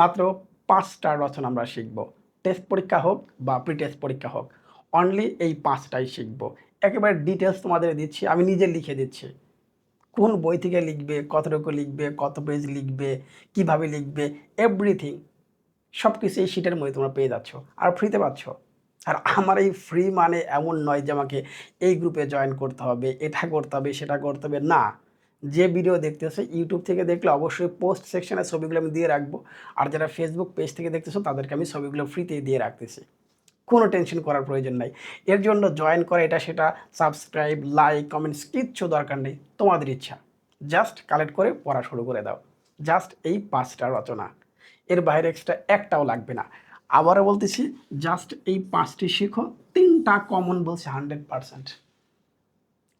মাত্র পাঁচটা রচনা আমরা শিখব। টেস্ট পরীক্ষা হোক বা প্রি টেস্ট পরীক্ষা হোক অনলি এই পাঁচটাই শিখব। একেবারে ডিটেলস তোমাদের দিচ্ছি, আমি নিজে লিখে দিচ্ছি। কোন বই থেকে লিখবে, কতটুকু লিখবে, কত পেজ লিখবে, কীভাবে লিখবে এভরিথিং সব কিছু এই শিটের মধ্যে তোমরা পেয়ে যাচ্ছ আর ফ্রিতে পাচ্ছ। আর আমার এই ফ্রি মানে এমন নয় যে আমাকে এই গ্রুপে জয়েন করতে হবে, এটা করতে হবে, সেটা করতে হবে, না। যে ভিডিও দেখতেছো ইউটিউব থেকে দেখলে অবশ্যই পোস্ট সেকশনে ছবিগুলো আমি দিয়ে রাখব। আর যারা ফেসবুক পেজ থেকে দেখতেছো, তাদেরকে আমি ছবিগুলো ফ্রিতেই দিয়ে রাখতেছি। কোনো টেনশন করার প্রয়োজন নাই। এর জন্য জয়েন করে এটা, সেটা সাবস্ক্রাইব লাইক কমেন্টস কিচ্ছু দরকার নেই। তোমাদের ইচ্ছা। জাস্ট কালেক্ট করে পড়া শুরু করে দাও। জাস্ট এই পাঁচটা রচনা। এর বাইরে এক্সট্রা একটাও লাগবে না। আবারও বলতেছি জাস্ট এই পাঁচটি শিখো। তিনটা কমন বলছে হান্ড্রেড পারসেন্ট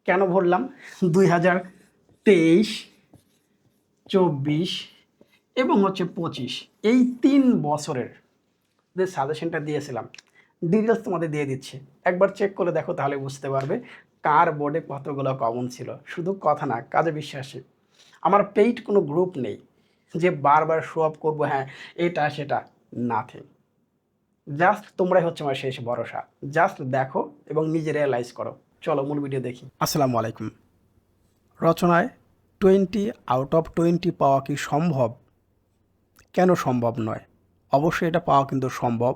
কেন বললাম? দুই হাজার তেইশ, চব্বিশ এবং হচ্ছে পঁচিশ। এই তিন বছরের যে সাজেশনটা দিয়েছিলাম ডিটেলস তোমাদের দিয়ে দিচ্ছে। একবার চেক করে দেখো, তাহলে বুঝতে পারবে কার বোর্ডে কতগুলো কমন ছিল। শুধু কথা না, কাজে বিশ্বাসী। আমার পেইড কোনো গ্রুপ নেই যে বারবার শো আপ করব হ্যাঁ এটা, সেটা নাথিং জাস্ট তোমরাই হচ্ছে আমার শেষ ভরসা। জাস্ট দেখো এবং নিজে রিয়েলাইজ করো। চলো, মূল ভিডিও দেখি। আসসালামু আলাইকুম। রচনায় টোয়েন্টি আউট অফ টোয়েন্টি পাওয়া কি সম্ভব? কেন সম্ভব নয়? অবশ্যই এটা পাওয়া কিন্তু সম্ভব।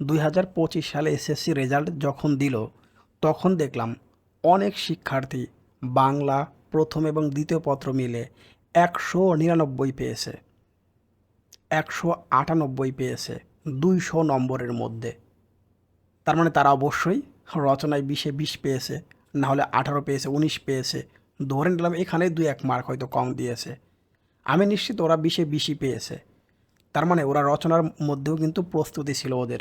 দুই হাজার পঁচিশ সালে এসএসসি রেজাল্ট যখন দিল, তখন দেখলাম অনেক শিক্ষার্থী বাংলা, প্রথম এবং দ্বিতীয় পত্র মিলে একশো নিরানব্বই পেয়েছে। একশো আটানব্বই পেয়েছে দুইশো নম্বরের মধ্যে। তার মানে তারা অবশ্যই রচনায় বিশে বিশ পেয়েছে না হলে আঠারো পেয়েছে, উনিশ পেয়েছে ধরে নিলাম এখানে দুই এক মার্ক হয়তো কম দিয়েছে। আমি নিশ্চিত ওরা বিশে বিশই পেয়েছে। তার মানে ওরা রচনার মধ্যেও কিন্তু প্রস্তুতি ছিল ওদের।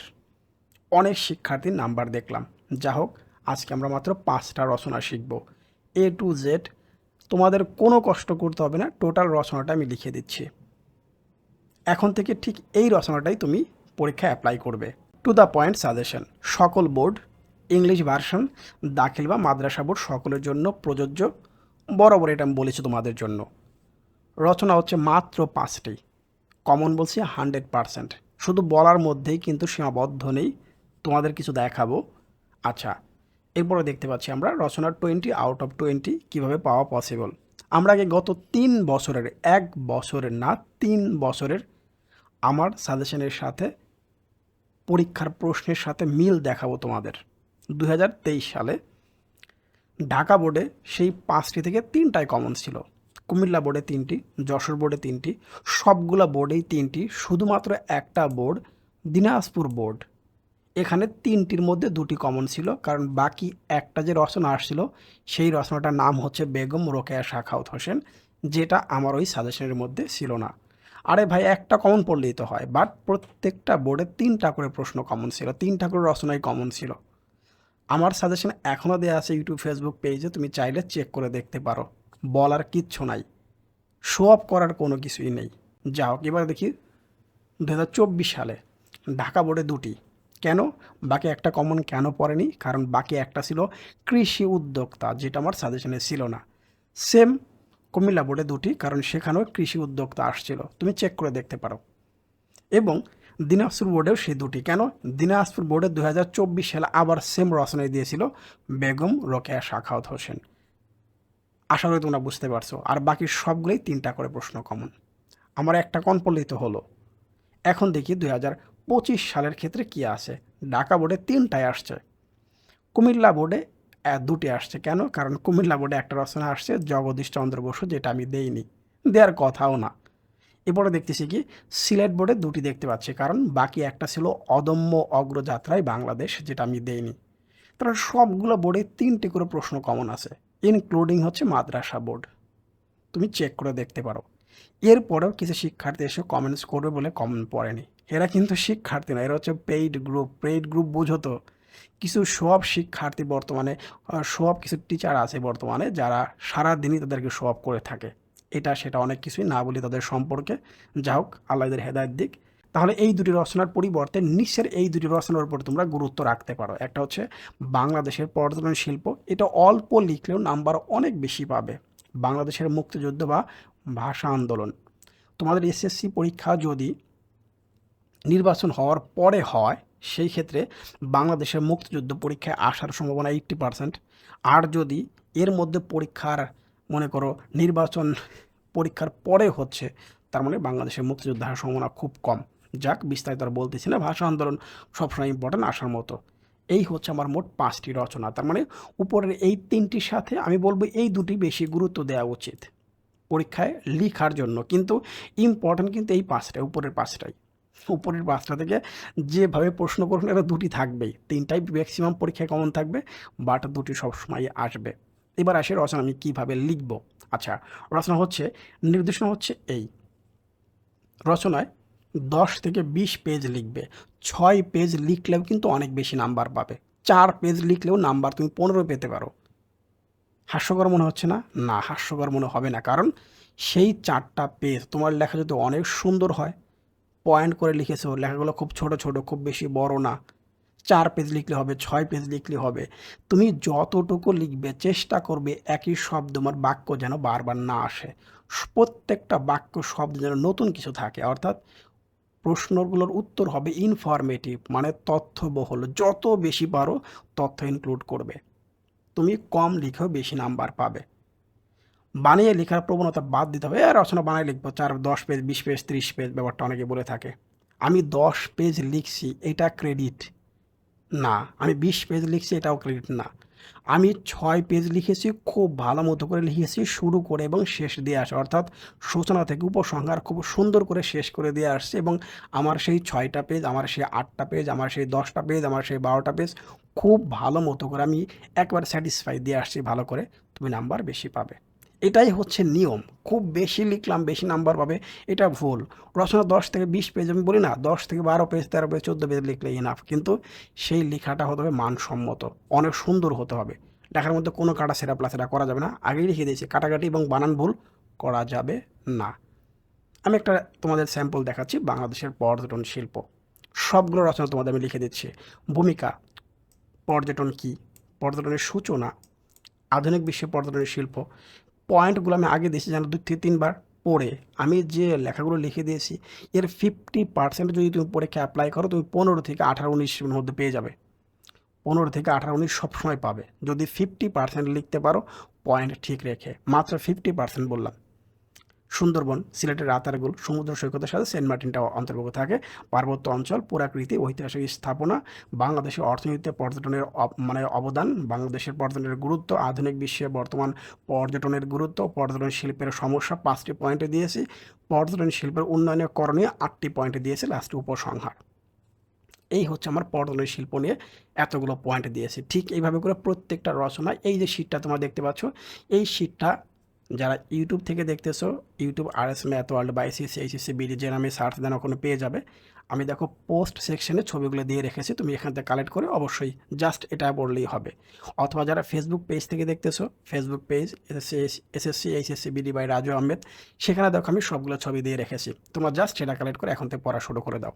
অনেক শিক্ষার্থীর নাম্বার দেখলাম। যা হোক, আজকে আমরা মাত্র পাঁচটা রচনা শিখব। এ টু জেড তোমাদের কোনো কষ্ট করতে হবে না টোটাল রচনাটা আমি লিখে দিচ্ছি। এখন থেকে ঠিক এই রচনাটাই তুমি পরীক্ষায় অ্যাপ্লাই করবে। টু দ্য পয়েন্ট সাজেশন সকল বোর্ড ইংলিশ ভার্সন দাখিল বা মাদ্রাসা বোর্ড সকলের জন্য প্রযোজ্য। বরাবর এটা আমি বলেছি তোমাদের জন্য। রচনা হচ্ছে মাত্র পাঁচটি। কমন বলছি হান্ড্রেড পারসেন্ট শুধু বলার মধ্যেই কিন্তু সীমাবদ্ধ নেই। তোমাদের কিছু দেখাবো। আচ্ছা এরপরে দেখতে পাচ্ছি আমরা রচনার টোয়েন্টি আউট অফ টোয়েন্টি কীভাবে পাওয়া পসিবল আমরা আগে গত তিন বছরের, এক বছরের না, তিন বছরের আমার সাজেশনের সাথে, পরীক্ষার প্রশ্নের সাথে মিল দেখাবো তোমাদের। দু হাজার তেইশ সালে ঢাকা বোর্ডে সেই পাঁচটি থেকে তিনটাই কমন ছিল। কুমিল্লা বোর্ডে তিনটি, যশোর বোর্ডে তিনটি, সবগুলো বোর্ডেই তিনটি, শুধুমাত্র একটা বোর্ড দিনাজপুর বোর্ড। এখানে তিনটির মধ্যে দুটি কমন ছিল, কারণ বাকি একটা যে রচনা আসছিল, সেই রচনাটার নাম হচ্ছে বেগম রোকেয়া শাখাউত হোসেন, যেটা আমার ওই সাজেশনের মধ্যে ছিল না। আরে ভাই, একটা কমন পড়লেই তো হয় বাট প্রত্যেকটা বোর্ডে তিনটা করে প্রশ্ন কমন ছিল, তিনটা করে রচনাই কমন ছিল। আমার সাজেশন এখনও দেওয়া আছে ইউটিউব ফেসবুক পেজে তুমি চাইলে চেক করে দেখতে পারো। বলার কিচ্ছু নাই। শো অফ করার কোনো কিছুই নেই। যা হোক এবার দেখি দু হাজার চব্বিশ সালে ঢাকা বোর্ডে দুটি। কেন? বাকি একটা কমন কেন পড়েনি? কারণ বাকি একটা ছিল কৃষি উদ্যোক্তা, যেটা আমার সাজেশনে ছিল না। সেম কুমিল্লা বোর্ডে দুটি, কারণ সেখানেও কৃষি উদ্যোক্তা আসছিল। তুমি চেক করে দেখতে পারো। এবং দিনাজপুর বোর্ডেও সেই দুটি। কেন? দিনাজপুর বোর্ডে দু হাজার চব্বিশ সালে আবার সেম রচনায় দিয়েছিল বেগম রোকেয়া শাখাওত হোসেন। আশা করি তোমরা বুঝতে পারছ। আর বাকি সবগুলোই তিনটা করে প্রশ্ন কমন আমার একটা কন পড়লেই তো হলো। এখন দেখি দুই পঁচিশ সালের ক্ষেত্রে কী আছে। ঢাকা বোর্ডে তিনটায় আসছে। কুমিল্লা বোর্ডে দুটি আসছে। কেন? কারণ কুমিল্লা বোর্ডে একটা রচনা আসছে, জগদীশ চন্দ্র বসু, যেটা আমি দেইনি। দেওয়ার কথাও না। এরপরে দেখতেছি কি, সিলেট বোর্ডে দুটি দেখতে পাচ্ছি। কারণ বাকি একটা ছিল অদম্য অগ্রযাত্রায় বাংলাদেশ, যেটা আমি দেইনি। তারা সবগুলো বোর্ডে তিনটি করে প্রশ্ন কমন আছে ইনক্লুডিং হচ্ছে মাদ্রাসা বোর্ড। তুমি চেক করে দেখতে পারো। এরপরেও কিছু শিক্ষার্থী এসে কমেন্টস করবে বলে কমেন্ট পড়েনি। এরা কিন্তু শিক্ষার্থী না, এরা হচ্ছে পেইড গ্রুপ পেইড গ্রুপ বুঝো তো। কিছু সব শিক্ষার্থী বর্তমানে সব কিছু টিচার আছে বর্তমানে, যারা সারাদিনই তাদেরকে সব করে থাকে। এটা সেটা অনেক কিছুই না বলি তাদের সম্পর্কে। যা হোক আল্লাহদের হেদায়ত দিক। তাহলে এই দুটি রচনার পরিবর্তে নিশ্চের এই দুটি রচনার উপর তোমরা গুরুত্ব রাখতে পারো। একটা হচ্ছে বাংলাদেশের পর্যটন শিল্প। এটা অল্প লিখলেও নাম্বার অনেক বেশি পাবে। বাংলাদেশের মুক্তিযুদ্ধ বা ভাষা আন্দোলন। তোমাদের এসএসসি পরীক্ষা যদি নির্বাচন হওয়ার পরে হয়, সেই ক্ষেত্রে বাংলাদেশের মুক্তিযুদ্ধ পরীক্ষায় আসার সম্ভাবনা এইট্টি পার্সেন্ট আর যদি এর মধ্যে পরীক্ষার মনে করো নির্বাচন পরীক্ষার পরে হচ্ছে, তার মানে বাংলাদেশের মুক্তিযোদ্ধার সম্ভাবনা খুব কম। যাক, বিস্তারিত আর বলতেছি না, ভাষা আন্দোলন সবসময় ইম্পর্টেন্ট আসার মতো। এই হচ্ছে আমার মোট পাঁচটি রচনা, তার মানে উপরের এই তিনটির সাথে আমি বলব এই দুটি বেশি গুরুত্ব দেওয়া উচিত পরীক্ষায় লিখার জন্য, কিন্তু ইম্পর্টেন্ট কিন্তু এই পাঁচটাই, উপরের পাঁচটাই। উপরের পাঁচটা থেকে যেভাবে প্রশ্ন করুন এটা দুটি থাকবেই। তিনটাই ম্যাক্সিমাম পরীক্ষায় কমন থাকবে বাট দুটি সবসময় আসবে। এবার আসে রচনা, আমি কীভাবে লিখব? আচ্ছা রচনা হচ্ছে, নির্দেশনা হচ্ছে এই। রচনায় দশ থেকে বিশ পেজ লিখবে। ছয় পেজ লিখলেও কিন্তু অনেক বেশি নাম্বার পাবে। চার পেজ লিখলেও নাম্বার তুমি পনেরো পেতে পারো। হাস্যকর মনে হচ্ছে না? না, হাস্যকর মনে হবে না, কারণ সেই চারটা পেজ তোমার লেখা যদি অনেক সুন্দর হয় পয়েন্ট করে লিখেছো, লেখাগুলো খুব ছোট ছোট, খুব বেশি বড় না চার পেজ লিখলে হবে, ছয় পেজ লিখলে হবে। তুমি যতটুকু লিখবে, চেষ্টা করবে একই শব্দ আমার বাক্য যেন বারবার না আসে। প্রত্যেকটা বাক্য, শব্দ যেন নতুন কিছু থাকে। অর্থাৎ প্রশ্নগুলোর উত্তর হবে ইনফরমেটিভ মানে তথ্যবহুল। যত বেশি পারো, তথ্য ইনক্লুড করবে। তুমি কম লিখেও বেশি নাম্বার পাবে। বানিয়ে লেখার প্রবণতা বাদ দিতে হবে। রচনা বানিয়ে লিখব, চার, দশ পেজ বিশ পেজ ত্রিশ পেজ ব্যাপারটা অনেকে বলে থাকে। আমি দশ পেজ লিখছি, এটা ক্রেডিট না, আমি বিশ পেজ লিখছি, এটাও ক্রেডিট না। আমি ছয় পেজ লিখেছি, খুব ভালো মতো করে লিখেছি, শুরু করে এবং শেষ দিয়ে আসে। অর্থাৎ সূচনা থেকে উপসংহার খুব সুন্দর করে শেষ করে দিয়ে আসছে এবং আমার সেই ছয়টা পেজ আমার সেই আটটা পেজ আমার সেই দশটা পেজ আমার সেই বারোটা পেজ খুব ভালো মতো করে আমি একবার স্যাটিসফাই দিয়ে আসছি ভালো করে। তুমি নাম্বার বেশি পাবে। এটাই হচ্ছে নিয়ম। খুব বেশি লিখলাম, বেশি নাম্বার পাবে, এটা ভুল। রচনা দশ থেকে বিশ পেজ আমি বলি না, দশ থেকে বারো পেজ, তেরো পেজ, চোদ্দ পেজ লিখলে ইনাফ কিন্তু সেই লেখাটা হতে হবে মানসম্মত। অনেক সুন্দর হতে হবে। লেখার মধ্যে কোনো কাটা সেরা প্লাসেরা করা যাবে না। আগেই লিখে দিয়েছি, কাটাকাটি এবং বানান ভুল করা যাবে না। আমি একটা তোমাদের স্যাম্পল দেখাচ্ছি, বাংলাদেশের পর্যটন শিল্প। সবগুলো রচনা তোমাদের আমি লিখে দিচ্ছি। ভূমিকা, পর্যটন কি? পর্যটনের সূচনা, আধুনিক বিশ্বে পর্যটনের শিল্প। পয়েন্টগুলো আমি আগে দিয়েছি যেন দুই থেকে তিনবার পড়ে। আমি যে লেখাগুলো লিখে দিয়েছি, এর ফিফটি পার্সেন্ট যদি তুমি পরীক্ষা অ্যাপ্লাই করো, তুমি পনেরো থেকে আঠারো উনিশের মধ্যে পেয়ে যাবে। পনেরো থেকে আঠারো উনিশ সবসময় পাবে। যদি ফিফটি পার্সেন্ট লিখতে পারো পয়েন্ট ঠিক রেখে। মাত্র ফিফটি পার্সেন্ট বললাম। সুন্দরবন, সিলেটের রাতারগুল, সমুদ্র সৈকতের সাথে সেন্ট মার্টিনটা অন্তর্ভুক্ত থাকে। পার্বত্য অঞ্চল, পুরাকৃতি, ঐতিহাসিক স্থাপনা, বাংলাদেশের অর্থনীতিতে পর্যটনের মানে অবদান, বাংলাদেশের পর্যটনের গুরুত্ব, আধুনিক বিশ্বে বর্তমান পর্যটনের গুরুত্ব, পর্যটন শিল্পের সমস্যা পাঁচটি পয়েন্টে দিয়েছি। পর্যটন শিল্পের উন্নয়নের করণীয় আটটি পয়েন্টে দিয়েছি, লাস্টে উপসংহার। এই হচ্ছে আমার পর্যটন শিল্প নিয়ে এতগুলো পয়েন্ট দিয়েছে। ঠিক এইভাবে করে প্রত্যেকটা রচনা এই যে শীটটা তোমরা দেখতে পাচ্ছ, এই শীটটা যারা ইউটিউব থেকে দেখতেছো ইউটিউব আর এস ম্যাথ ওয়ার্ল্ড বা এসিসি এইচএসসি বিডি যে নামে সার্চ দেন ওখানে পেয়ে যাবে, আমি দেখো পোস্ট সেকশনে ছবিগুলো দিয়ে রেখেছি, তুমি এখান থেকে কালেক্ট করে অবশ্যই জাস্ট এটা বললেই হবে। অথবা যারা ফেসবুক পেজ থেকে দেখতেছো Facebook page S SSC SSC HSC BD by Raju Ahmed সেখানে দেখো আমি সবগুলো ছবি দিয়ে রেখেছি। তোমরা জাস্ট সেটা কালেক্ট করে এখন থেকে পড়া শুরু করে দাও।